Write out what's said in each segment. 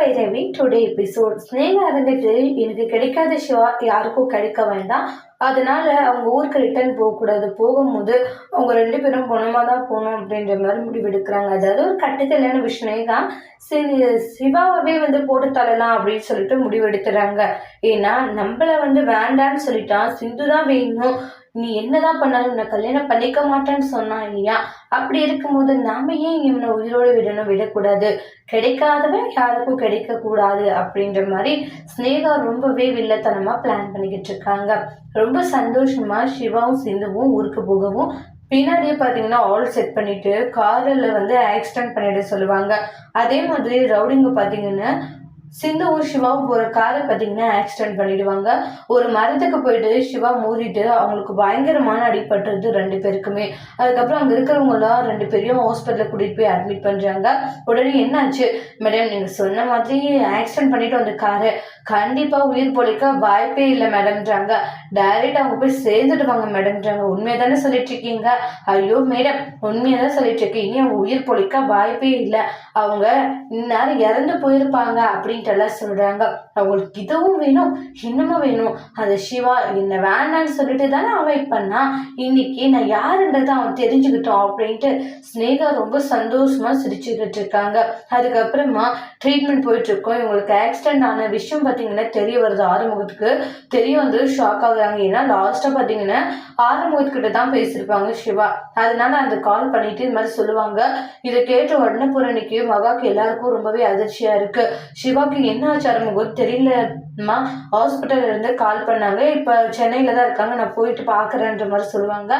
Bhairavi today episode Sneha இருந்துட்டு எனக்கு கிடைக்காத ஷிவா யாருக்கும் கிடைக்க வேண்டாம். அதனால அவங்க ஊருக்கு ரிட்டர்ன் போகக்கூடாது. போகும்போது அவங்க ரெண்டு பேரும் குணமாக தான் போகணும் அப்படின்ற மாதிரி முடிவெடுக்கிறாங்க அதாவது ஒரு கட்டுக்கல்யாண தான் சரி சிவாவே வந்து போட்டு தள்ளலாம் அப்படின்னு சொல்லிட்டு முடிவெடுத்துறாங்க ஏன்னா நம்மளை வந்து வேண்டான்னு சொல்லிட்டான். சிந்து தான் வேணும். நீ என்னதான் பண்ணாலும் உன்னை கல்யாணம் பண்ணிக்க மாட்டேன்னு சொன்னான் இல்லையா? அப்படி இருக்கும்போது நாம ஏன் இவனை உயிரோடு விடணும் விடக்கூடாது? கிடைக்காதவன் யாருக்கும் கிடைக்க கூடாது அப்படின்ற மாதிரி ஸ்னேகா ரொம்பவே வில்லத்தனமா பிளான் பண்ணிக்கிட்டு இருக்காங்க. ரொம்ப சந்தோஷமா சிவாவும் சிந்துவும் ஊருக்கு போகவும் பின்னாடியே பார்த்தீங்கன்னா ஆல் செட் பண்ணிட்டு காரில் வந்து ஆக்சிடென்ட் பண்ணிட சொல்லுவாங்க. அதே மாதிரி ரவுடிங்க பார்த்தீங்கன்னா சிந்துவும் சிவாவும் போகிற காரை பார்த்தீங்கன்னா ஆக்சிடென்ட் பண்ணிடுவாங்க. ஒரு மரத்துக்கு போயிட்டு சிவா மோதிட்டு அவங்களுக்கு பயங்கரமான அடிபட்டுறது ரெண்டு பேருக்குமே. அதுக்கப்புறம் அங்கே இருக்கிறவங்களாம் ரெண்டு பேரையும் ஹாஸ்பிட்டலில் கூட்டிகிட்டு போய் அட்மிட் பண்ணுறாங்க உடனே என்னாச்சு? மேடம் நீங்கள் சொன்ன மாதிரி ஆக்சிடென்ட் பண்ணிட்டு வந்த காரை. கண்டிப்பாக உயிர் பொழிக்க வாய்ப்பே இல்லை மேடம்ன்றாங்க. டைரக்ட் அவங்க போய் சேர்ந்துடுவாங்க மேடம்ன்றாங்க. உண்மையை தானே சொல்லிட்டு இருக்கீங்க ஐயோ மேடம் உண்மையை தான் சொல்லிட்டு இருக்கேன் இனி உயிர் பொழிக்க வாய்ப்பே இல்லை. அவங்க இந்நேரம் இறந்து போயிருப்பாங்க அப்படின்ட்டு எல்லாம் சொல்றாங்க. அவங்களுக்கு இதுவும் வேணும் இன்னமும் வேணும். அந்த சிவா என்ன வேணான்னு சொல்லிட்டு தானே அவாய்ட் பண்ணா. இன்னைக்கு நான் யாருன்றதை அவன் தெரிஞ்சுக்கிட்டோம் அப்படின்ட்டு ஸ்னேகா ரொம்ப சந்தோஷமா சிரிச்சுக்கிட்டு இருக்காங்க. அதுக்கப்புறமா ட்ரீட்மெண்ட் போயிட்டு இருக்கோம். இவங்களுக்கு ஆக்சிடென்ட் ஆன விஷயம் பார்த்தீங்கன்னா தெரிய வருது ஆறுமுகத்துக்கு. தெரிய வந்து ஷாக் ஆகுறாங்க ஏன்னா லாஸ்ட்டாக பார்த்தீங்கன்னா ஆறுமுகத்துக்கிட்ட தான் பேசியிருப்பாங்க சிவா. அதனால அந்த கால் பண்ணிட்டு இது மாதிரி சொல்லுவாங்க. இதை கேட்ட உடனே புரணிக்கு மகாக்கு எல்லாருக்கும் ரொம்பவே அதிர்ச்சியா இருக்கு. சிவாக்கு என்ன ஆச்சு ஆறுமுகம்? தெரியல. ஹாஸ்பிட்டல்ல இருந்து கால் பண்ணாங்க. இப்போ சென்னையில் தான் இருக்காங்க. நான் போயிட்டு பார்க்குறேன்ற மாதிரி சொல்லுவாங்க.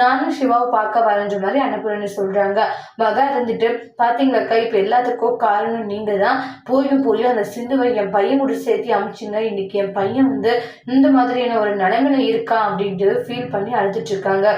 நானும் சிவாவை பார்க்க வரேன்ற மாதிரி அனுப்புறேன்னு சொல்கிறாங்க மகா இருந்துட்டு பார்த்தீங்களாக்கா இப்போ எல்லாத்துக்கும் காரணம் நீங்கள் தான் போயும் போயும் அந்த சிந்துவை என் பையன் கூட சேர்த்து அமிச்சிங்க இன்னைக்கு என் பையன் வந்து இந்த மாதிரியான ஒரு நிலைமையில இருக்கா அப்படின்ட்டு ஃபீல் பண்ணி அழுதுட்டு இருக்காங்க.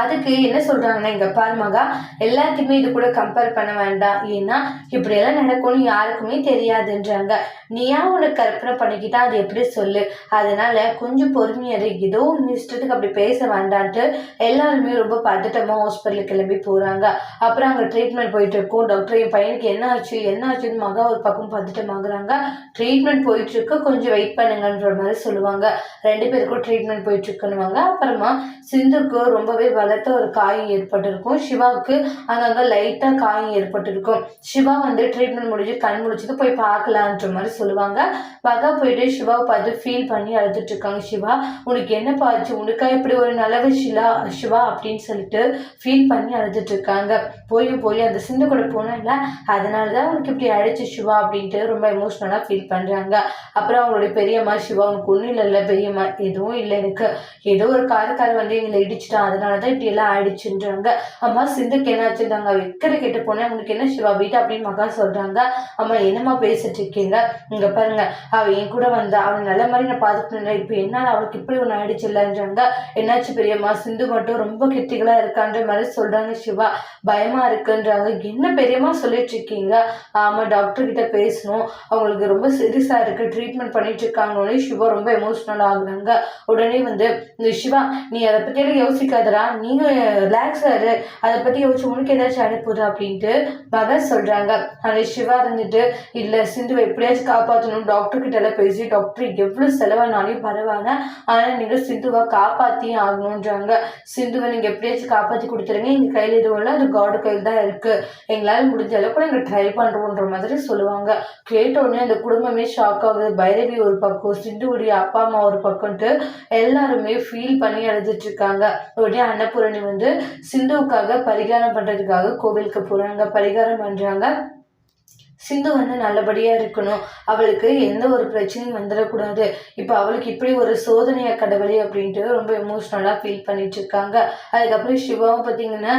அதுக்கு என்ன சொல்றாங்கன்னா இங்கே பாரு மகா எல்லாத்தையுமே இது கூட கம்பேர் பண்ண வேண்டாம். ஏன்னா இப்படியெல்லாம் நடக்கும்னு யாருக்குமே தெரியாதுன்றாங்க. நீயா உனக்கு கற்பனை பண்ணிக்கிட்டா அது எப்படி சொல்லு? அதனால கொஞ்சம் பொறுமையாரு ஏதோ ஒன்று இஷ்டத்துக்கு அப்படி பேச வேண்டான்ட்டு எல்லாருமே ரொம்ப பதட்டமா ஹாஸ்பிட்டலுக்கு கிளம்பி போறாங்க. அப்புறம் அங்கே ட்ரீட்மெண்ட் போயிட்டு இருக்கோம். டாக்டர் என் பையனுக்கு என்ன ஆச்சு? என்ன ஆச்சுன்னு மகா ஒரு பக்கம் பதட்டமாகறாங்க. ட்ரீட்மெண்ட் போயிட்டு இருக்கு. கொஞ்சம் வெயிட் பண்ணுங்கன்ற மாதிரி சொல்லுவாங்க. ரெண்டு பேருக்கும் ட்ரீட்மெண்ட் போயிட்டு இருக்குன்னுவாங்க. அப்புறமா சிந்துக்கு ரொம்பவே பலத்த ஒரு காயம் ஏற்பட்டிருக்கும். சிவாவுக்கு அங்கங்கே லைட்டாக காயம் ஏற்பட்டிருக்கும். சிவா வந்து ட்ரீட்மெண்ட் முடிஞ்சு கண் முடிச்சது போய் பார்க்கலான்ற மாதிரி சொல்லுவாங்க. மகா போயிட்டு சிவாவை பார்த்து ஃபீல் பண்ணி அழுதுட்டு இருக்காங்க சிவா. உனக்கு என்ன ஆச்சு உனக்கா இப்படி ஒரு நல்ல ஷிலா சிவா அப்படின்னு சொல்லிட்டு ஃபீல் பண்ணி அழுதுட்டு இருக்காங்க போய் போய் அந்த சிந்து கூட போனேன்ல அதனால தான் உனக்கு இப்படி அழைச்சி சிவா அப்படின்ட்டு ரொம்ப எமோஷ்னலாக ஃபீல் பண்ணுறாங்க அப்புறம் அவங்களுடைய பெரியம்மா சிவா உனக்கு ஒன்றும் இல்லை பெரியம்மா. எதுவும் இல்லை எனக்கு. ஏதோ ஒரு காரக்கார வந்து எங்களை இடிச்சிட்டான். அதனால தான் இப்படி எல்லாம் ஆயிடுச்சுன்றாங்க. அம்மா சிந்துக்கு என்ன ஆச்சுட்டாங்க வைக்கிற கேட்டு போனேன். உனக்கு என்ன சிவா வீட்டு அப்படின்னு மகா சொல்றாங்க. அம்மா என்னம்மா பேசிட்டு இருக்கீங்க? இங்க பாருங்க. அவ என் கூட வந்தா அவன் நல்ல மாதிரி நான் பார்த்துட்டு இப்போ என்னால் அவளுக்கு இப்படி ஒன்று ஆயிடுச்சு இல்லைன்றாங்க. என்னாச்சு பெரியம்மா? சிந்து மட்டும் ரொம்ப கெட்டிகளா இருக்கான்ற மாதிரி சொல்றாங்க சிவா. பயமா இருக்குன்றாங்க. என்ன பெரியம்மா சொல்லிட்டு இருக்கீங்க? ஆமா டாக்டர் கிட்ட பேசணும். அவங்களுக்கு ரொம்ப சீரியஸா இருக்கு. ட்ரீட்மெண்ட் பண்ணிட்டு இருக்காங்கன்னு சிவா ரொம்ப எமோஷனல் ஆகுறாங்க. உடனே வந்து இந்த சிவா நீ அதை பற்றியெல்லாம் யோசிக்காதடா. நீங்க ரிலாக்ஸ் ஆறு அதை பத்தி யோசிச்சு உனக்கு ஏதாச்சும் அனுப்புது அப்படின்ட்டு பகத் சொல்றாங்க. அந்த சிவா இருந்துட்டு இல்ல சிந்துவை எப்படியாச்சும் காப்பாற்றணும் டாக்டர்கிட்ட எல்லாம் பேசி டாக்டர் எவ்வளவு செலவானாலும் பரவாயில்ல. ஆனா நீங்க சிந்துவை காப்பாத்தியே ஆகணுன்றாங்க சிந்துவை நீங்கள் எப்படியாச்சும் காப்பாற்றி கொடுத்துருங்க. எங்கள் கையில் எதுவும் இல்லை அது காடு கையில் தான் இருக்கு. எங்களால் முடிஞ்ச அளவுக்கு நாங்கள் ட்ரை பண்ணுறோன்ற மாதிரி சொல்லுவாங்க. கேட்ட உடனே அந்த குடும்பமே ஷாக் ஆகுது. பைரவி ஒரு பக்கம் சிந்துவுடைய அப்பா அம்மா ஒரு பக்கம்ட்டு எல்லாருமே ஃபீல் பண்ணி அழுதுட்டு இருக்காங்க. உடனே அன்னபூரணி வந்து சிந்துவுக்காக பரிகாரம் பண்றதுக்காக கோவிலுக்கு போறாங்க. பரிகாரம் பண்றாங்க. சிந்து வந்து நல்லபடியா இருக்கணும். அவளுக்கு எந்த ஒரு பிரச்சனையும் வந்துடக்கூடாது. இப்போ அவளுக்கு இப்படி ஒரு சோதனையா கடவுளே அப்படின்ட்டு ரொம்ப எமோஷ்னலா ஃபீல் பண்ணிட்டு இருக்காங்க. அதுக்கப்புறம் சிவாவும் பார்த்தீங்கன்னா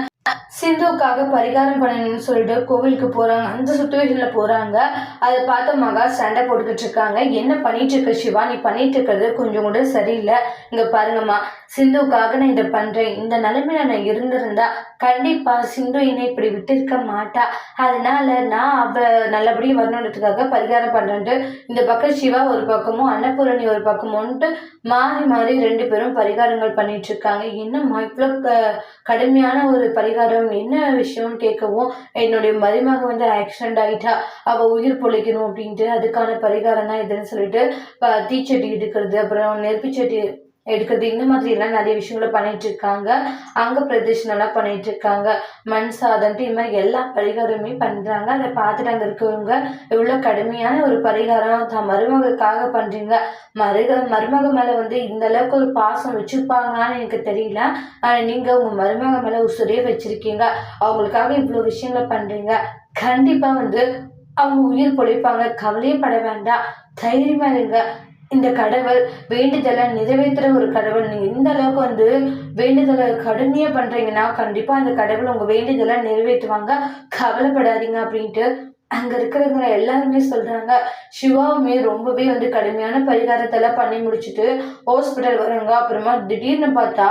சிந்துவுக்காக பரிகாரம் பண்ணணும்னு சொல்லிட்டு கோவிலுக்கு போகிறாங்க அந்த சுச்சுவேஷனில் போகிறாங்க அதை பார்த்து மகா சண்டை போட்டுக்கிட்டு இருக்காங்க. என்ன பண்ணிட்டு இருக்க சிவா? நீ பண்ணிட்டு இருக்கிறது கொஞ்சம் கூட சரியில்லை. இங்கே பாருங்கம்மா. சிந்துவுக்காக நான் இதை பண்ணுறேன் இந்த நிலைமையில நான் இருந்திருந்தா கண்டிப்பாக சிந்து என்னை இப்படி விட்டிருக்க மாட்டா. அதனால நான் அவள் நல்லபடியாக வரணுன்றதுக்காக பரிகாரம் பண்ணுறேன்ட்டு இந்த பக்கம் சிவா ஒரு பக்கமும் அன்னபூரணி ஒரு பக்கமும்ன்ட்டு மாறி மாறி ரெண்டு பேரும் பரிகாரங்கள் பண்ணிட்டு இருக்காங்க. என்னம்மா இவ்வளோ க- கடுமையான ஒரு பரிகாரம் என்ன விஷயம்னு கேட்கவும் என்னுடைய மருமக வந்து ஆக்சிடென்ட் ஆகிட்டா அவள் உயிர் பொழைக்கணும் அப்படின்ட்டு அதுக்கான பரிகாரம் தான் இதுன்னு சொல்லிட்டு தீச்சட்டி எடுக்கிறது அப்புறம் நெருப்புச்சட்டி எடுக்கிறது. இந்த மாதிரி எல்லாம் நிறைய விஷயங்களை பண்ணிட்டு இருக்காங்க அங்க பிரதர்ஷனம்லாம் பண்ணிட்டு இருக்காங்க மண் சாதம்ட்டு இது மாதிரி எல்லா பரிகாரமே பண்றாங்க. அதை பார்த்துட்டு அங்க இருக்கிறவங்க எவ்வளோ கடுமையான ஒரு பரிகாரம் தான் மருமகளுக்காக பண்றீங்க. மருக மருமக மேல வந்து இந்த அளவுக்கு ஒரு பாசம் வச்சிருப்பாங்களான்னு எனக்கு தெரியல. நீங்க உங்க மருமக மேல உசுரே வச்சிருக்கீங்க. அவங்களுக்காக இவ்வளோ விஷயங்களை பண்றீங்க. கண்டிப்பா வந்து அவங்க உயிர் பொழைப்பாங்க. கவலையே பட வேண்டாம். தைரியமா இருங்க. இந்த கடவுள் வேண்டுதலை நிறைவேற்றுற ஒரு கடவுள். நீங்க இந்த அளவுக்கு வந்து வேண்டுதலை கடுமையாக பண்றீங்கன்னா கண்டிப்பாக அந்த கடவுள் உங்கள் வேண்டுதலை நிறைவேற்றுவாங்க. கவலைப்படாதீங்க அப்படின்ட்டு அங்க இருக்கிறவங்க எல்லாருமே சொல்றாங்க சிவாவுமே ரொம்பவே வந்து கடுமையான பரிகாரத்தெல்லாம் பண்ணி முடிச்சுட்டு ஹாஸ்பிட்டல் வராங்க அப்புறமா திடீர்னு பார்த்தா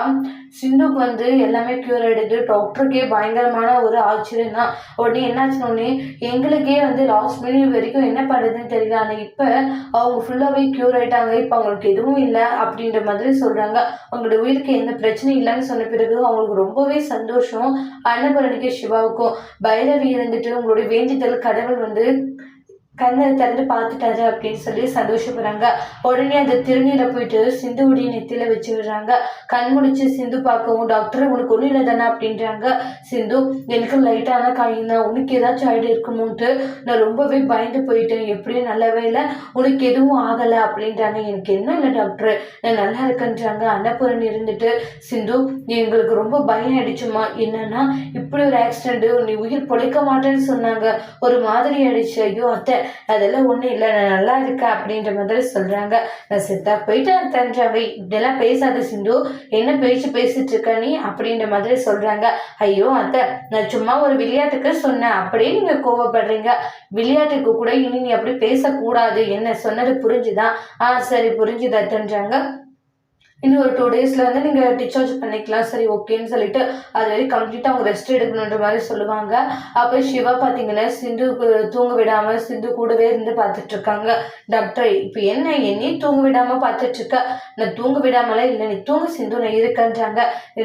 சிந்துக்கு வந்து எல்லாமே க்யூர் ஆயிடுது. டாக்டருக்கே பயங்கரமான ஒரு ஆச்சரியம் தான் உடனே என்னாச்சுன்னு உடனே எங்களுக்கே வந்து லாஸ்ட் மினிட் வரைக்கும் என்ன பண்ணுறதுன்னு தெரியல. ஆனால் இப்போ அவங்க ஃபுல்லாகவே க்யூர் ஆயிட்டாங்க. இப்போ அவங்களுக்கு எதுவும் இல்லை அப்படின்ற மாதிரி சொல்கிறாங்க அவங்களோட உயிருக்கு எந்த பிரச்சனையும் இல்லைன்னு சொன்ன பிறகு அவங்களுக்கு ரொம்பவே சந்தோஷம். அன்னபரணிக்கு சிவாவுக்கும் பைரவி இருந்துட்டு உங்களுடைய வேண்டிதல் கடவுள் வந்து கண்ணை திறந்து பார்த்துட்டாரு அப்படின்னு சொல்லி சந்தோஷப்படுறாங்க. உடனே அந்த திருநீரை போயிட்டு சிந்துவுடைய நெத்தியில வச்சு விடுறாங்க. கண் முடிச்சு சிந்து பார்க்கவும் டாக்டர் உனக்கு ஒன்றும் இல்லை தானே அப்படின்றாங்க. சிந்து எனக்கு லைட்டான காயம் தான். உனக்கு ஏதாச்சும் ஆயிடு இருக்குமோன்ட்டு நான் ரொம்பவே பயந்து போயிட்டேன். எப்படியும் நல்லவே இல்லை. உனக்கு எதுவும் ஆகலை. அப்படின்றாங்க. எனக்கு என்ன இல்லை டாக்டர் நான் நல்லா இருக்கேன்றாங்க. அன்னபூரணி இருந்துட்டு சிந்து எங்களுக்கு ரொம்ப பயம் ஆயிடுச்சுமா என்னன்னா இப்படி ஒரு ஆக்சிடென்ட் நீ உயிர் பொழைக்க மாட்டேன்னு சொன்னாங்க. ஒரு மாதிரி ஆயிடுச்சு. ஐயோ அத்தை அதெல்லாம் ஒன்றும் இல்லை நான் நல்லா இருக்கேன் அப்படின்ற மாதிரி சொல்கிறாங்க நான் செத்தா போயிட்டு தன்றவை இப்படியெல்லாம் பேசாத சிந்து. என்ன பேச்சு பேசிட்டு இருக்க நீ? அப்படின்ற மாதிரி சொல்கிறாங்க ஐயோ அத்தை நான் சும்மா ஒரு விளையாட்டுக்கு சொன்னேன். அப்படியே நீங்கள் கோவப்படுறீங்க. விளையாட்டுக்கு கூட இனி நீ அப்படி பேசக்கூடாது. என்ன சொன்னது புரிஞ்சுதான் ஆ சரி புரிஞ்சுதா அத்தன்றாங்க இன்னும் ஒரு டூ டேஸில் வந்து நீங்கள் டிஸ்சார்ஜ் பண்ணிக்கலாம். சரி ஓகேன்னு சொல்லிட்டு அது வரைக்கும் கம்ப்ளீட்டாக அவங்க ரெஸ்ட் எடுக்கணுன்ற மாதிரி சொல்லுவாங்க. அப்போ சிவா பார்த்தீங்கன்னா சிந்து தூங்க விடாமல் சிந்து கூடவே இருந்து பார்த்துட்டு இருக்காங்க டாக்டர் இப்போ என்ன என்னையும் தூங்க விடாமல் பார்த்துட்டு இருக்க நான் தூங்க விடாமலாம் இல்லை நீ தூங்க சிந்து நான் இருக்கேன்றாங்க.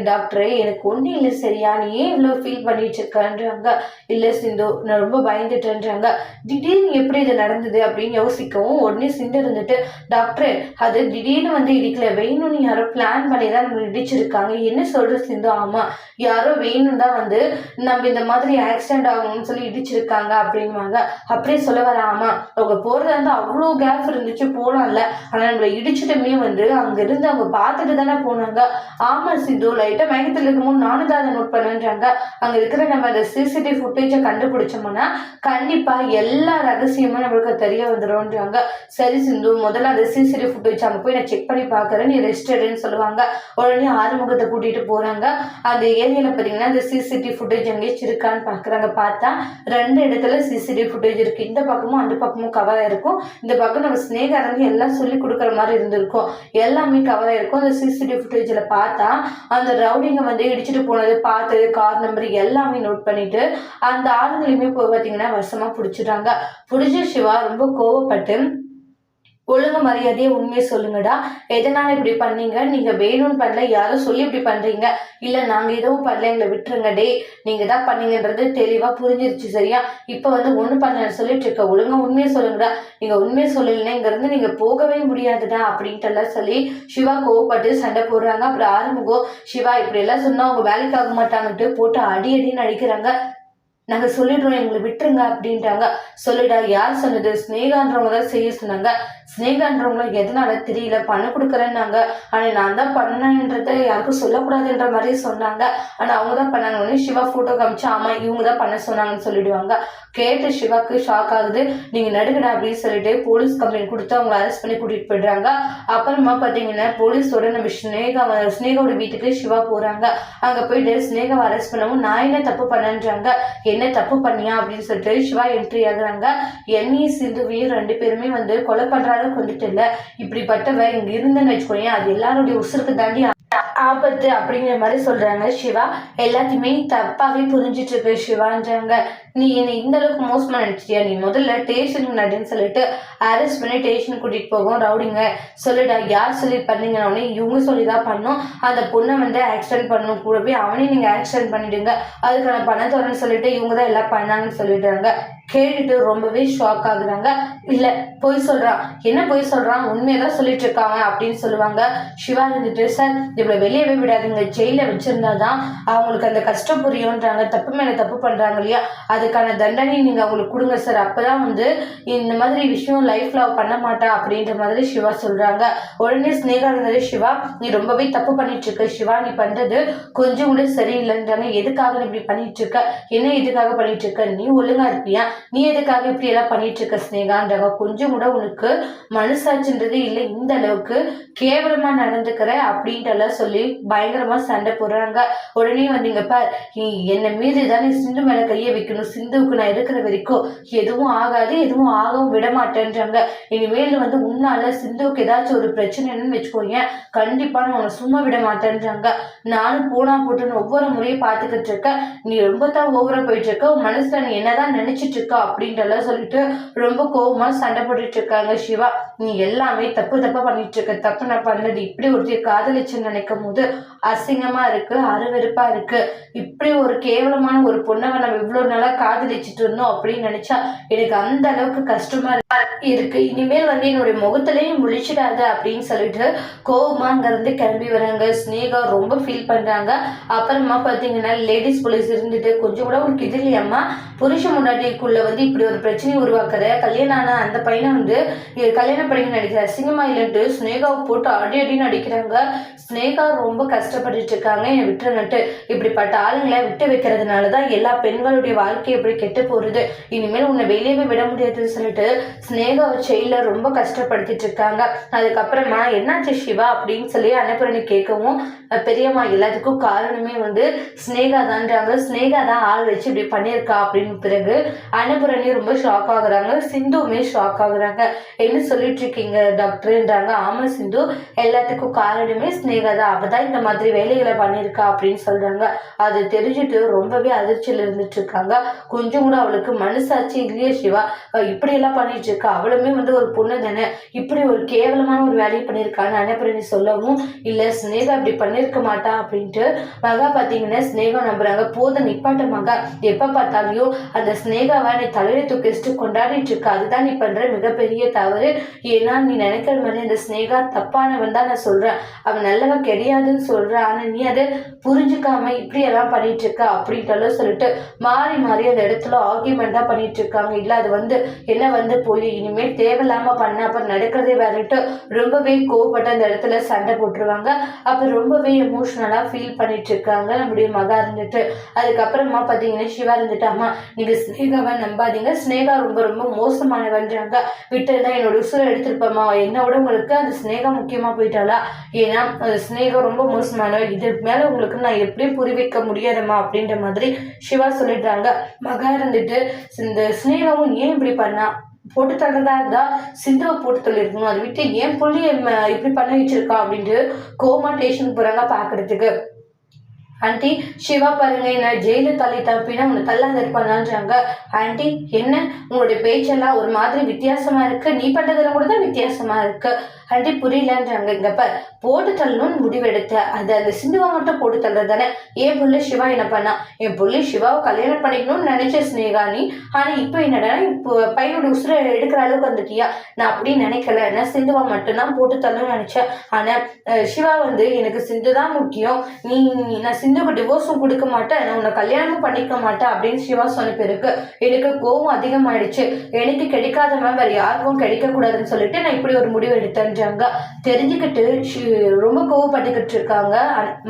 டாக்டரே எனக்கு ஒன்றும் இல்லை சரியா நீ ஏன் இவ்வளோ ஃபீல் பண்ணிட்டு இருக்கன்றாங்க இல்லை சிந்து நான் ரொம்ப பயந்துட்டேன்றாங்க. திடீர்னு எப்படி இது நடந்தது அப்படின்னு யோசிக்கவும் உடனே சிந்து இருந்துட்டு டாக்டர் அது திடீர்னு வந்து இடிக்கல வேணும்னு யாரோ பிளான் பண்ணி தான் நம்ம இடிச்சிருக்காங்க என்ன சொல்ற சிந்து? ஆமா யாரோ வேணும் தான் வந்து நம்ம இந்த மாதிரி ஆக்சிடென்ட் ஆகணும்னு சொல்லி இடிச்சிருக்காங்க அப்படின்வாங்க அப்படியே சொல்ல வர ஆமா அவங்க போறதா வந்து அவ்வளோ கேப் இருந்துச்சு போலாம்ல. ஆனா நம்மளை இடிச்சிட்டுமே வந்து அங்க இருந்து அவங்க பார்த்துட்டு தானே போனாங்க. ஆமா சிந்து லைட்டா மயக்கத்தில் இருக்கும்போது நானும் தான் அதை நோட் பண்ணுன்றாங்க அங்க இருக்கிற நம்ம அந்த சிசிடிவி ஃபுட்டேஜை கண்டுபிடிச்சோம்னா கண்டிப்பா எல்லா ரகசியமும் நம்மளுக்கு தெரிய வந்துடும்ன்றாங்க சரி சிந்து முதல்ல அந்த சிசிடிவி ஃபுட்டேஜ் அங்கே போய் நான் செக் பண்ணி பார்க்குறேன். நீ ரெஸ்ட் எடுன்னு சொல்லுவாங்க. உடனே ஆறுமுகத்தை கூட்டிட்டு போறாங்க. அந்த ஏரியால பார்த்தீங்கன்னா அந்த சிசிடிவி ஃபுட்டேஜ் எங்கேயாச்சும் இருக்கான்னு பார்க்குறாங்க பார்த்தா ரெண்டு இடத்துல சிசிடிவி ஃபுட்டேஜ் இருக்கு. இந்த பக்கமும் அந்த பக்கமும் கவர் இருக்கும் இந்த பக்கம் நம்ம ஸ்னேகாரங்க எல்லாம் சொல்லி கொடுக்குற மாதிரி இருந்திருக்கும். எல்லாமே கவர் இருக்கும் அந்த சிசிடிவி ஃபுட்டேஜில் பார்த்தா அந்த ரவுடிங்க வந்து இடிச்சிட்டு போனது பார்த்தது கார் நம்பர் எல்லாமே நோட் பண்ணிட்டு அந்த ஆளுங்களையுமே போய் பார்த்தீங்கன்னா வருஷமா பிடிச்சிடுறாங்க. பிடிச்ச சிவா ரொம்ப கோவப்பட்டு ஒழுங்கு மரியாதையை உண்மையை சொல்லுங்கடா. எதனால இப்படி பண்ணீங்க? நீங்க வேணும்னு பண்ணல யாரும் சொல்லி இப்படி பண்றீங்க. இல்ல நாங்க எதுவும் பண்ணல எங்களை விட்டுருங்க டே நீங்க தான் பண்ணீங்கன்றது தெளிவா புரிஞ்சிருச்சு சரியா? இப்ப வந்து ஒண்ணு பண்ணல சொல்லிட்டு இருக்க. ஒழுங்கா உண்மையை சொல்லுங்கடா. நீங்க உண்மையை சொல்லலைன்னா இங்க இருந்து நீங்க போகவே முடியாதுடா அப்படின்ட்டு எல்லாம் சொல்லி சிவா கோவப்பட்டு சண்டை போடுறாங்க. அப்புறம் ஆரம்பிக்கும் சிவா இப்படி எல்லாம் சொன்னா அவங்க வேலைக்கு ஆக மாட்டாங்கன்ட்டு போட்டு அடி அடின்னு அடிக்கிறாங்க. நாங்க சொல்லிடுறோம் எங்களை விட்டுருங்க அப்படின்ட்டாங்க. சொல்லிடா யார் சொன்னது? ஸ்னேகான்றவங்க தான் செய்ய சொன்னாங்க. ஸ்னேகான்றவங்கள எதனால தெரியல? பணம் கொடுக்குறேன்னாங்க. ஆனா நான் தான் பண்ணேன்றத யாருக்கும் சொல்லக்கூடாதுன்ற மாதிரி சொன்னாங்க. ஆனா அவங்க தான் பண்ணாங்க உடனே சிவா ஃபோட்டோ காமிச்சு ஆமாம் இவங்க தான் பண்ண சொன்னாங்கன்னு சொல்லிடுவாங்க. கேட்டு சிவாக்கு ஷாக் ஆகுது. நீங்க நடுக்கடா அப்படின்னு சொல்லிட்டு போலீஸ் கம்ப்ளைண்ட் கொடுத்து அவங்க அரெஸ்ட் பண்ணி கூட்டிகிட்டு போயிடுறாங்க. அப்புறமா பாத்தீங்கன்னா போலீஸோட நம்ம ஸ்னேகா ஸ்னேகாவோட வீட்டுக்கு சிவா போறாங்க. அங்க போயிட்டு ஸ்னேகாவை அரெஸ்ட் பண்ணவும் நான் என்ன தப்பு பண்ணன்றாங்க? என்ன தப்பு பண்ணியா? அப்படின்னு சொல்லிட்டு சிவா என்ட்ரி ஆகுறாங்க. என்னையும் சிந்துவையும் ரெண்டு பேருமே வந்து கொலை பண்ணுறாங்க அளவுக்கு வந்துட்டு இல்ல இப்படிப்பட்டவ இங்க இருந்தேன்னு வச்சுக்கோயேன் அது எல்லாருடைய உசுருக்கு தாண்டி ஆபத்து அப்படிங்கிற மாதிரி சொல்றாங்க. சிவா எல்லாத்தையுமே தப்பாவே புரிஞ்சிட்டு இருக்கு சிவான்றாங்க நீ என்னை இந்த அளவுக்கு மோசமாக நினைச்சிட்டியா? நீ முதல்ல டேஷனுக்கு நடுன்னு சொல்லிட்டு அரெஸ்ட் பண்ணி டேஷன் கூட்டிகிட்டு போகும் ரவுடிங்க சொல்லிடா யார் சொல்லி பண்ணீங்கன்னு இவங்க சொல்லி தான் பண்ணோம். அந்த பொண்ணை வந்து ஆக்சிடென்ட் பண்ணணும் கூட போய் அவனையும் நீங்கள் ஆக்சிடென்ட் பண்ணிடுங்க. அதுக்கான பணத்தோரன்னு சொல்லிட்டு இவங்க தான் எல்லாம் பண்ணாங்கன்னு சொல்லிடுறாங்க கேட்டுட்டு ரொம்பவே ஷாக் ஆகுறாங்க. இல்லை பொய் சொல்கிறான் என்ன பொய் சொல்கிறான் உண்மையை தான் சொல்லிட்டு இருக்காங்க அப்படின்னு சொல்லுவாங்க. சிவா இருந்துட்டு சார் இவ்வளோ வெளியவே விடாதுங்க. வச்சுருந்தா தான் அவங்களுக்கு அந்த கஷ்டம் புரியுன்றாங்க தப்பு மேலே தப்பு பண்ணுறாங்க இல்லையா? அதுக்கான தண்டனை நீங்கள் அவங்களுக்கு கொடுங்க சார். அப்பதான் வந்து இந்த மாதிரி விஷயம் லைஃப்பில் அவள் பண்ண மாட்டா அப்படின்ற மாதிரி சிவா சொல்றாங்க. உடனே ஸ்னேகா இருந்தது சிவா நீ ரொம்பவே தப்பு பண்ணிட்டுருக்க. சிவா நீ பண்றது கொஞ்சம் கூட சரியில்லைன்றாங்க. எதுக்காக நீ இப்படி பண்ணிட்டு இருக்க என்ன எதுக்காக பண்ணிட்டுருக்க? நீ ஒழுங்கா இருப்பியா? நீ எதுக்காக இப்படி எல்லாம் பண்ணிட்டு இருக்க ஸ்னேகான்றாங்க கொஞ்சம் கூட உனக்கு மனசாச்சுன்றது இல்லை. இந்த அளவுக்கு கேவலமா நடந்துக்கிற அப்படின்ட்டு சொல்லி பயங்கரமா சண்டை போடுறாங்க. உடனே வந்தீங்க பார் நீ என்னை மீறி தான் நீ சிந்து மேலே கையை வைக்கணும் சிந்துவுக்கு நான் இருக்கிற வரைக்கும் எதுவும் ஆகாது எதுவும் ஆகவும் விட மாட்டேன்றாங்க இனிமேல் வந்து உன்னால சிந்துவுக்கு ஏதாச்சும் ஒரு பிரச்சனைன்னு வச்சுக்கோங்க கண்டிப்பா நான் உன்னை சும்மா விட மாட்டேன்றாங்க நானும் போனா போட்டுன்னு ஒவ்வொரு முறையும் பார்த்துக்கிட்டு இருக்க நீ ரொம்ப தான் ஓவரா போயிட்டு இருக்க. உன் மனசுல நீ என்னதான் நினைச்சிட்டு இருக்க அப்படின்ட்டு சொல்லிட்டு ரொம்ப கோபமா சண்டை போட்டுட்டு இருக்காங்க சிவா. நீ எல்லாமே தப்பு தப்பா பண்ணிட்டு இருக்க தப்பு நான் பண்ணது இப்படி ஒருத்தர் காதலிச்சு நினைக்கும் போது அசிங்கமா இருக்கு அருவெருப்பா இருக்கு. இப்படி ஒரு கேவலமான ஒரு பொண்ணை நம்ம இவ்வளவு நாளா காதலிச்சுட்டு இருந்தோம் அப்படின்னு நினைச்சா எனக்கு அந்த அளவுக்கு கஷ்டமா இருக்கு. இனிமேல் வந்து என்னுடைய முகத்திலையும் முழிச்சிடாத அப்படின்னு சொல்லிட்டு கோபமா அங்க இருந்து கிளம்பி வராங்க. ஸ்னேகா ரொம்ப ஃபீல் பண்றாங்க. அப்புறமா பாத்தீங்கன்னா லேடிஸ் போலீஸ் இருந்துட்டு கொஞ்சம் கூட உனக்கு இது இல்லையம்மா. புருஷ முன்னாடிக்குள்ள வந்து இப்படி ஒரு பிரச்சனை உருவாக்குற. கல்யாணம் ஆன அந்த பையனை வந்து கல்யாணம் பண்ணிக்க நடிக்கிறார் சினிமா இல்லட்டு ஸ்னேகாவை போட்டு அடி அடின்னு நடிக்கிறாங்க ஸ்னேகா ரொம்ப கஷ்டப்பட்டுட்டு இருக்காங்க. என்னை விட்டுருங்கட்டு இப்படிப்பட்ட ஆளுங்களை விட்டு வைக்கிறதுனால தான் எல்லா பெண்களுடைய வாழ்க்கை எப்படி கெட்டு போகுது இனிமேல் உன்னை வெளியவே விட முடியாதுன்னு சொல்லிட்டு ஸ்னேகாவை செயல ரொம்ப கஷ்டப்படுத்திட்டு இருக்காங்க. அதுக்கப்புறமா என்னாச்சு சிவா? அப்படின்னு சொல்லி அன்னபுரணி கேட்கவும் பெரியம்மா எல்லாத்துக்கும் காரணமே வந்து ஸ்னேகா தான்றாங்க. ஸ்னேகா தான் ஆள் வச்சு இப்படி பண்ணியிருக்கா. அப்படின்னு பிறகு அன்னபுரணி ரொம்ப ஷாக் ஆகுறாங்க. சிந்துவுமே ஷாக் ஆகுறாங்க. என்ன சொல்லிட்டு இருக்கீங்க டாக்டர்ன்றாங்க ஆமா சிந்து. எல்லாத்துக்கும் காரணமே ஸ்னேகா தான். அவள் தான் இந்த மாதிரி வேலைகளை பண்ணியிருக்கா அப்படின்னு சொல்றாங்க. அது தெரிஞ்சுட்டு ரொம்பவே அதிர்ச்சியில் இருந்துட்டு இருக்காங்க கொஞ்சம் கூட அவளுக்கு மனசாட்சி இல்லையே சிவா. இப்படி எல்லாம் பண்ணிட்டு இருக்கா அவளுமே வந்து ஒரு பொண்ணு தானே. இப்படி ஒரு கேவலமான ஒரு வேலையை பண்ணியிருக்கான்னு அன்னபுரணி சொல்லவும் இல்லை ஸ்னேகா இப்படி பண்ணியிருக்க மாட்டா அப்படின்ட்டு மகா பார்த்தீங்கன்னா ஸ்னேகா நம்புறாங்க. போத நிப்பாட்ட மகா. எப்போ பார்த்தாலையும் அந்த ஸ்னேகாவை நீ தலையில தூக்கிட்டு கொண்டாடிட்டு இருக்க அதுதான் நீ பண்ற மிகப்பெரிய தவறு. ஏன்னா நீ நினைக்கிற மாதிரி அந்த ஸ்னேகா தப்பானவன் தான் நான் சொல்கிறேன் அவன் நல்லவன் கிடையாதுன்னு சொல்கிறான் ஆனால் நீ அதை புரிஞ்சுக்காம இப்படி எல்லாம் பண்ணிட்டு இருக்க அப்படின்ட்டாலும் சொல்லிட்டு மாறி மாறி அந்த இடத்துல ஆர்கியூமெண்ட் தான் பண்ணிட்டு இருக்காங்க இல்லை அது வந்து என்ன வந்து போய் இனிமேல் தேவையில்லாம பண்ண அப்புறம் நடக்கிறதே வேறுட்டு ரொம்பவே கோவப்பட்டு அந்த இடத்துல சண்டை போட்டுருவாங்க. அப்போ ரொம்பவே எமோஷ்னலாக ஃபீல் பண்ணிட்டு இருக்காங்க நம்முடைய மகா இருந்துட்டு. அதுக்கப்புறமா பார்த்தீங்கன்னா சிவா இருந்துட்டு அம்மா நீங்கள் ஸ்னேகாவை நம்பாதீங்க. ஸ்னேகா ரொம்ப ரொம்ப மோசமானவன்றாங்க. விட்டுதான் என்னோட உசுரை எடுத்திருப்பேம்மா என்னோட உங்களுக்கு அந்த ஸ்னேகம் முக்கியமா போயிட்டாளா? ஏன்னா அந்த ஸ்னேகம் ரொம்ப மோசமானவ. இது மேல உங்களுக்கு நான் எப்படியும் புரிவிக்க முடியாதம்மா அப்படின்ற மாதிரி சிவா சொல்லிடுறாங்க. மகா இருந்துட்டு இந்த ஸ்னேகமும் ஏன் இப்படி பண்ணா? போட்டு தள்ளுறதா இருந்தா சிந்துவை போட்டு தள்ளிருக்கணும் அதை விட்டு ஏன் புள்ளி இப்படி பண்ண வச்சிருக்கா அப்படின்ட்டு கோமா ஸ்டேஷன் போறாங்க பாக்குறதுக்கு ஆண்டி சிவா பாருங்க என்ன ஜெயிலு தள்ளி தப்பினா உன்னை தள்ளாத இருப்பானான்றாங்க ஆண்டி என்ன? உங்களுடைய பேச்செல்லாம் ஒரு மாதிரி வித்தியாசமா இருக்கு. நீ பண்றதுல கூட தான் வித்தியாசமா இருக்கு. ஹண்டி புரியலன்றாங்க இங்கப்ப போட்டு தள்ளணும்னு முடிவெடுத்த. அது அந்த சிந்துவா மட்டும் போட்டு தள்ளுறது தானே என் புள்ள சிவா என்ன பண்ணா? என் புள்ளி சிவாவை கல்யாணம் பண்ணிக்கணும்னு நினைச்ச ஸ்னேகா நீ ஆனா இப்போ என்னடா இப்போ பையனோட உசுரை எடுக்கிற அளவுக்கு வந்துட்டியா? நான் அப்படி நினைக்கல. ஏன்னா சிந்துவா மட்டும்தான் போட்டு தள்ளணும்னு நினைச்சேன். ஆனா சிவா வந்து எனக்கு சிந்து தான் முக்கியம். நீ நான் சிந்துக்கு டிவோர்ஸும் கொடுக்க மாட்டேன். நான் உன்னை கல்யாணமும் பண்ணிக்க மாட்டேன் அப்படின்னு சிவா சொன்ன பிறகு எனக்கு கோவம் அதிகமாயிடுச்சு. எனக்கு கிடைக்காதவன் வேற யாருக்கும் கிடைக்க கூடாதுன்னு சொல்லிட்டு நான் இப்படி ஒரு முடிவு எடுத்தேன். எடுத்தேன்றாங்க தெரிஞ்சுக்கிட்டு ரொம்ப கோவப்பட்டுக்கிட்டு இருக்காங்க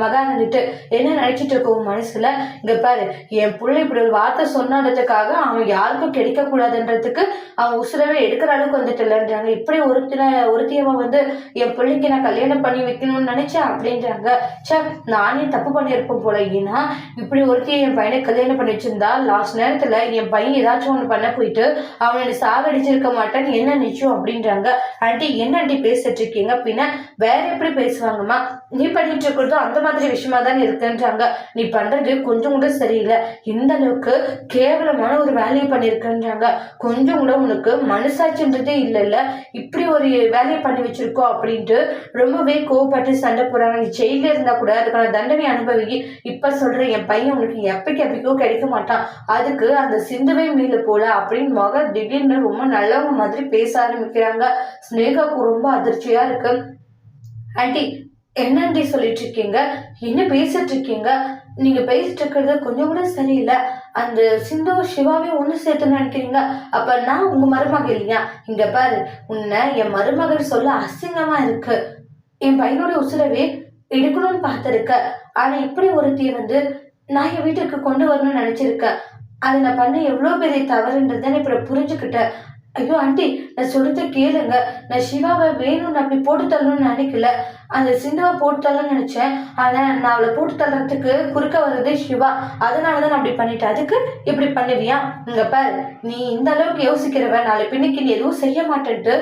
மகாநந்துட்டு என்ன நினைச்சிட்டு இருக்கோம் மனசுல? இங்க பாரு என் பிள்ளை இப்படி ஒரு வார்த்தை சொன்னதுக்காக அவன் யாருக்கும் கிடைக்க கூடாதுன்றதுக்கு அவன் உசுரவே எடுக்கிற அளவுக்கு வந்துட்டு இல்லைன்றாங்க. இப்படி ஒருத்தின ஒருத்தியவன் வந்து என் பிள்ளைக்கு நான் கல்யாணம் பண்ணி வைக்கணும்னு நினைச்சேன் அப்படின்றாங்க. சே நானே தப்பு பண்ணியிருப்பேன் போல ஏன்னா இப்படி ஒருத்தி என் பையனை கல்யாணம் பண்ணி வச்சிருந்தா லாஸ்ட் நேரத்துல என் பையன் ஏதாச்சும் ஒன்று பண்ண போயிட்டு அவனை சாகடிச்சிருக்க மாட்டேன்னு என்ன நிச்சயம்? அப்படின்றாங்க. ஆண்டி என்ன ஆண்டி பேச பேசிட்டு இருக்கீங்க பின்ன வேற எப்படி பேசுவாங்கம்மா? நீ பண்ணிட்டு இருக்கிறதோ அந்த மாதிரி விஷயமா தான் இருக்குன்றாங்க. நீ பண்றது கொஞ்சம் கூட சரியில்லை. இந்த அளவுக்கு கேவலமான ஒரு வேலையை பண்ணியிருக்கன்றாங்க கொஞ்சம் கூட உனக்கு மனசாட்சின்றதே இல்லைல்ல. இப்படி ஒரு வேலையை பண்ணி வச்சிருக்கோம் அப்படின்ட்டு ரொம்பவே கோவப்பட்டு சண்டை போடுறாங்க. நீ ஜெயில இருந்தா கூட அதுக்கான தண்டனை அனுபவி. இப்ப சொல்ற என் பையன் உனக்கு எப்பைக்கு எப்பைக்கோ கிடைக்க மாட்டான். அதுக்கு அந்த சிந்துவே மீல போல அப்படின்னு மக திடீர்னு ரொம்ப நல்லவங்க மாதிரி பேச ஆரம்பிக்கிறாங்க. ஸ்னேகாவுக்கு ரொம்ப அது அதிர்ச்சியா இருக்கு? ஆண்டி என்னண்டி சொல்லிட்டு இருக்கீங்க? என்ன பேசிட்டு இருக்கீங்க? நீங்க பேசிட்டு இருக்கிறது கொஞ்சம் கூட சரியில்லை. அந்த சிந்து சிவாவே ஒன்று சேர்த்து நினைக்கிறீங்க. அப்ப நான் உங்க மருமகள் இல்லையா? இங்க பாரு உன்னை என் மருமகள் சொல்ல அசிங்கமா இருக்கு. என் பையனோட உசுரவே எடுக்கணும்னு பார்த்துருக்க. ஆனா இப்படி ஒருத்தியை வந்து நான் என் வீட்டுக்கு கொண்டு வரணும்னு நினைச்சிருக்கேன் அதை நான் பண்ண எவ்வளோ பெரிய தவறுன்றதை நான் இப்போ புரிஞ்சுக்கிட்டேன். ஐயோ ஆண்டி நான் சொல்றத கேளுங்க. நான் சிவாவை வேணும்னு அப்படி போட்டு தள்ளணும்னு நினைக்கல. அந்த சிந்துவை போட்டு தள்ளணும்னு நினைச்சேன். ஆனா நான் அவளை போட்டு தள்ளுறதுக்கு குறுக்க வர்றதே சிவா. அதனால தான் நான் அப்படி பண்ணிட்டேன். அதுக்கு இப்படி பண்ணுவியா? இங்க பாரு. நீ இந்த அளவுக்கு யோசிக்கிறவ நாளை பின்னைக்கு நீ எதுவும் செய்ய மாட்டேன்ட்டு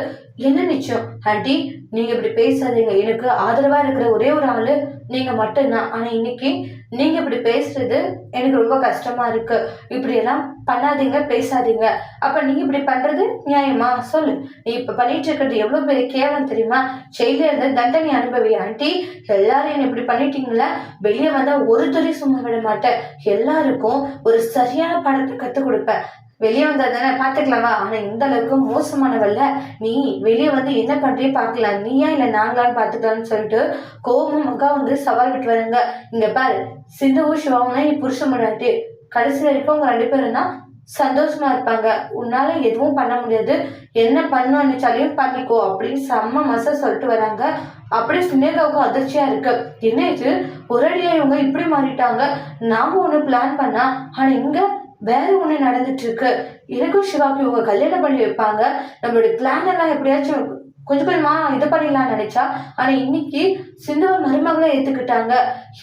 என்ன நிச்சயம் ஆண்டி நீங்க இப்படி பேசாதீங்க. எனக்கு ஆதரவா இருக்கிற ஒரே ஒரு ஆளு நீங்க மட்டும்தான். ஆனா இன்னைக்கு நீங்க இப்படி பேசுறது எனக்கு ரொம்ப கஷ்டமா இருக்கு. இப்படி எல்லாம் பண்ணாதீங்க பேசாதீங்க. அப்ப நீங்க இப்படி பண்றது நியாயமா? சொல்லு. நீ இப்ப பண்ணிட்டு இருக்கிறது எவ்வளவு பெரிய கேவலம் தெரியுமா? செயல இருந்து தண்டனை அனுபவி ஆண்டி. எல்லாரும் என்ன இப்படி பண்ணிட்டீங்களா வெளியே வந்தா ஒரு துறை சும்மா விட மாட்டேன். எல்லாருக்கும் ஒரு சரியான படத்தை கத்துக் கொடுப்பேன் வெளியே வந்தா தானே பாத்துக்கலாமா? ஆனா இந்த அளவுக்கு மோசமானவல்ல. நீ வெளியே வந்து என்ன பண்றே பாக்கலாம். நீயா இல்லை நாங்களான்னு பாத்துக்கலாம்னு சொல்லிட்டு கோபம் மக்கா வந்து சவால் விட்டு வராங்க. இங்க பாரு. சிந்துவும் சிவாவும் நீ புருஷ முன்னாடி கடைசி வரைக்கும் ரெண்டு பேரும் தான் சந்தோஷமா இருப்பாங்க. உன்னால எதுவும் பண்ண முடியாது. என்ன பண்ண நினைச்சாலையும் பண்ணிக்கோ அப்படின்னு செம்ம மச சொல்லிட்டு வராங்க. அப்படியே சுனேகாவுக்கு அதிர்ச்சியா இருக்கு. என்ன இது? ஒரடியா இவங்க இப்படி மாறிட்டாங்க. நாம ஒண்ணு பிளான் பண்ணா ஆனா இங்க வேற ஒண்ணு நடந்துட்டு இருக்கு. எனக்கும் சிவாக்கு இவங்க கல்யாணம் பண்ணி வைப்பாங்க. நம்மளுடைய பிளான் எல்லாம் எப்படியாச்சும் கொஞ்சம் கொஞ்சமா இது பண்ணிடலாம்னு நினைச்சா ஆனா இன்னைக்கு சிந்துவ மருமகளை ஏத்துக்கிட்டாங்க.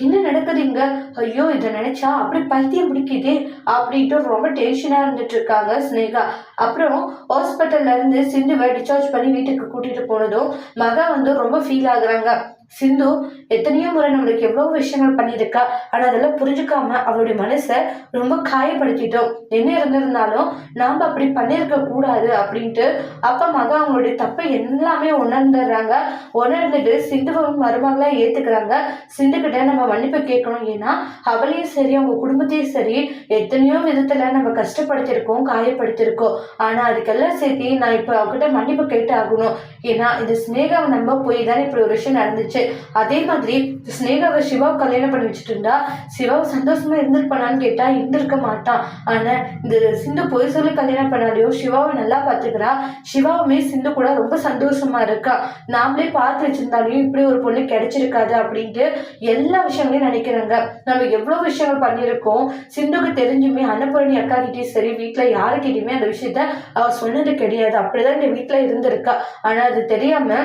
என்ன நடக்குது இங்க? ஐயோ இதை நினைச்சா அப்படி பைத்தியம் பிடிக்குது அப்படின்ட்டு ரொம்ப டென்ஷனா இருந்துட்டு இருக்காங்க ஸ்னேகா அப்புறம் ஹாஸ்பிட்டல்ல இருந்து சிந்துவை டிஸ்சார்ஜ் பண்ணி வீட்டுக்கு கூட்டிட்டு போனதும் மகா வந்து ரொம்ப ஃபீல் ஆகுறாங்க. சிந்து எத்தனையோ முறை நம்மளுக்கு எவ்வளோ விஷயங்கள் பண்ணியிருக்கா ஆனால் அதெல்லாம் புரிஞ்சுக்காம அவளுடைய மனசை ரொம்ப காயப்படுத்திட்டோம். என்ன இருந்திருந்தாலும் நாம் அப்படி பண்ணியிருக்க கூடாது அப்படின்ட்டு அப்பா மகா அவங்களுடைய தப்பை எல்லாமே உணர்ந்துடுறாங்க. உணர்ந்துட்டு சிந்துவும் மருமகளா ஏற்றுக்கிறாங்க சிந்துக்கிட்ட நம்ம மன்னிப்பு கேட்கணும். ஏன்னா அவளையும் சரி அவங்க குடும்பத்தையும் சரி எத்தனையோ விதத்தில் நம்ம கஷ்டப்படுத்தியிருக்கோம் காயப்படுத்தியிருக்கோம். ஆனால் அதுக்கெல்லாம் சேர்த்து நான் இப்போ அவகிட்ட மன்னிப்பு கேட்டு ஆகணும். ஏன்னா இது ஸ்னேகாவை நம்ம போய் தான் இப்படி ஒரு விஷயம் நடந்துச்சு. அதே மாதிரி ஸ்னேகாவை சிவாவை கல்யாணம் பண்ணி வச்சுட்டு இருந்தா சிவாவை சந்தோஷமா இருந்திருப்பானான்னு கேட்டா இருந்திருக்க மாட்டான். ஆனா இந்த சிந்து பொய் சொல்லி கல்யாணம் பண்ணாலையோ சிவாவை நல்லா பாத்துக்கிறா சிவாவுமே சிந்து கூட ரொம்ப சந்தோஷமா இருக்கா. நாமளே பார்த்து வச்சிருந்தாலையும் இப்படி ஒரு பொண்ணு கிடைச்சிருக்காது அப்படின்ட்டு எல்லா விஷயங்களையும் நினைக்கிறாங்க. நம்ம எவ்வளவு விஷயங்கள் பண்ணியிருக்கோம். சிந்துக்கு தெரிஞ்சுமே அன்னபூரணி அக்கா கிட்டயும் சரி வீட்டுல யாருக்கிட்டையுமே அந்த விஷயத்த அவ சொன்னது கிடையாது. அப்படிதான் இந்த வீட்டுல இருந்திருக்கா. ஆனா அது தெரியாம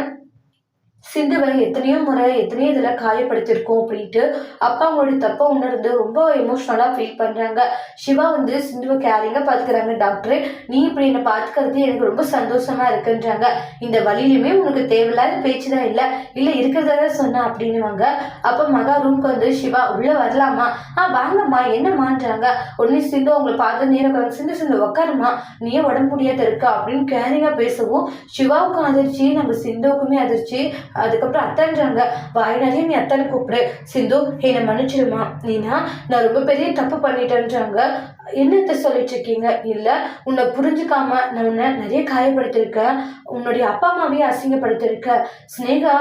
சிந்துவை எத்தனையோ முறை எத்தனையோ இதில் காயப்படுத்தியிருக்கோம் அப்படின்ட்டு அப்பா அவங்களோட தப்பை உணர்ந்து ரொம்ப எமோஷ்னலாக ஃபீல் பண்ணுறாங்க சிவா வந்து சிந்துவை கேரிங்காக பார்த்துக்கிறாங்க டாக்டர் நீ இப்படி என்னை பார்த்துக்கிறது எனக்கு ரொம்ப சந்தோஷமாக இருக்குன்றாங்க. இந்த வழியிலுமே உனக்கு தேவையில்லாத பேச்சு தான் இல்லை. இல்லை இருக்கிறதா சொன்னா அப்படின்னுவாங்க. அப்போ மகா ரூம்க்கு வந்து சிவா உள்ளே வரலாமா? ஆ வாங்கம்மா என்னம்மான்றாங்க. உடனே சிந்து அவங்களை பார்த்து நேரம் சிந்து சிந்து உக்காருமா? நீயே உடம்பு முடியாத இருக்கா. அப்படின்னு கேரிங்காக பேசவும் சிவாவுக்கும் அதிர்ச்சி நம்ம சிந்துவுக்குமே அதிர்ச்சி. அதுக்கப்புறம் அத்தன்றாங்க வாயினாலே நீ அத்தனை கூப்பிடு. சிந்து என்னை மன்னிச்சிருமா? நீனா? நான் ரொம்ப பெரிய தப்பு பண்ணிட்டேன்றாங்க. என்னத்த சொல்லிட்டு இருக்கீங்க இல்லை உன்னை புரிஞ்சுக்காம நான் உன்னை நிறைய காயப்படுத்திருக்க உன்னுடைய அப்பா அம்மாவையும் அசிங்கப்படுத்திருக்க ஸ்னேகா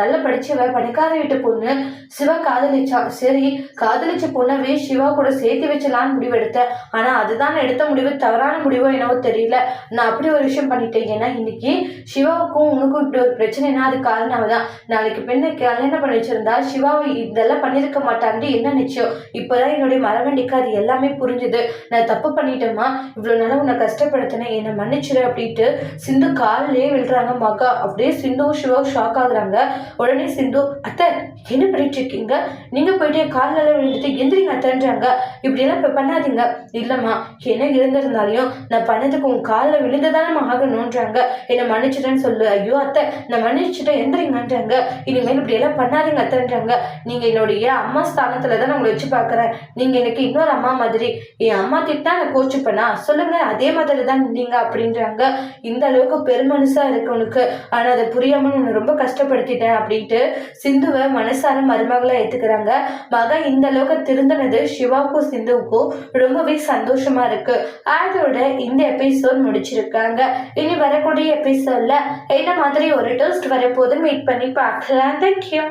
நல்ல படிச்சவ பணக்கார வீட்டு பொண்ணு. சிவா காதலிச்சா சரி காதலிச்ச பொண்ணவே சிவா கூட சேர்த்து வச்சலான்னு முடிவெடுத்தேன். ஆனால் அதுதான் நான் எடுத்த முடிவு தவறான முடிவோ என்னவோ தெரியல. நான் அப்படி ஒரு விஷயம் பண்ணிட்டேன். ஏன்னா இன்னைக்கு சிவாவுக்கும் உனக்கும் இப்படி ஒரு பிரச்சனைனா அது காரணம் தான். நாளைக்கு பெண்ணை கல்யாணம் பண்ணி வச்சிருந்தா சிவாவை இதெல்லாம் பண்ணியிருக்க மாட்டான்ட்டு என்ன நிச்சயம்? இப்போதான் என்னுடைய மரவண்டிக்கு அது எல்லாமே புரிஞ்சுது. நான் தப்பு பண்ணிட்டேம்மா. இவ்வளோ நாளாக உன்னை கஷ்டப்படுத்தினேன். என்னை மன்னிச்சிரு அப்படின்ட்டு சிந்து காலிலே விழுறாங்க மகா. அப்படியே சிந்து சிவா ஷாக் ஆகுறாங்க. உடனே சிந்து அத்தை என்ன பண்ணிட்டு இருக்கீங்க நீங்கள் போயிட்டு காலில் விழுந்துட்டு எந்திரிங்க அத்தைன்றாங்க. இப்படியெல்லாம் இப்போ பண்ணாதீங்க. இல்லைம்மா என்ன இருந்திருந்தாலையும் நான் பண்ணதுக்கு உன் காலில் விழுந்துதானே ஆகணுன்றாங்க என்னை மன்னிச்சிட்டேன்னு சொல்லு. ஐயோ அத்தை நான் மன்னிச்சிட்டேன். எந்திரிங்கன்றாங்க. இனிமேல் இப்படியெல்லாம் பண்ணாதீங்க அத்தைன்றாங்க. நீங்கள் என்னுடைய அம்மா ஸ்தானத்தில் தான் நான் உங்களை வச்சு பார்க்குறேன். நீங்கள் எனக்கு இன்னொரு அம்மா மாதிரி. என் அம்மா திட்டா நான் கோச்சுப்பேனா சொல்லுங்க அதே மாதிரி தான் நீங்க அப்படின்றாங்க. இந்த அளவுக்கு பெருமனுசா இருக்கு உனக்கு ஆனா அதை புரியாம உன்னை ரொம்ப கஷ்டப்படுத்திட்டேன் அப்படின்ட்டு சிந்துவை மனசார மருமகளா ஏத்துக்கிறாங்க. மக இந்த அளவுக்கு திருந்தினது சிவாவுக்கும் சிந்துவுக்கும் ரொம்பவே சந்தோஷமா இருக்கு. அதோட இந்த எபிசோட் முடிச்சிருக்காங்க. இனி வரக்கூடிய எபிசோட்ல என்ன மாதிரி ஒரு டோஸ்ட் வரப்போது மீட் பண்ணி பார்க்கலாம். தேங்க்யூ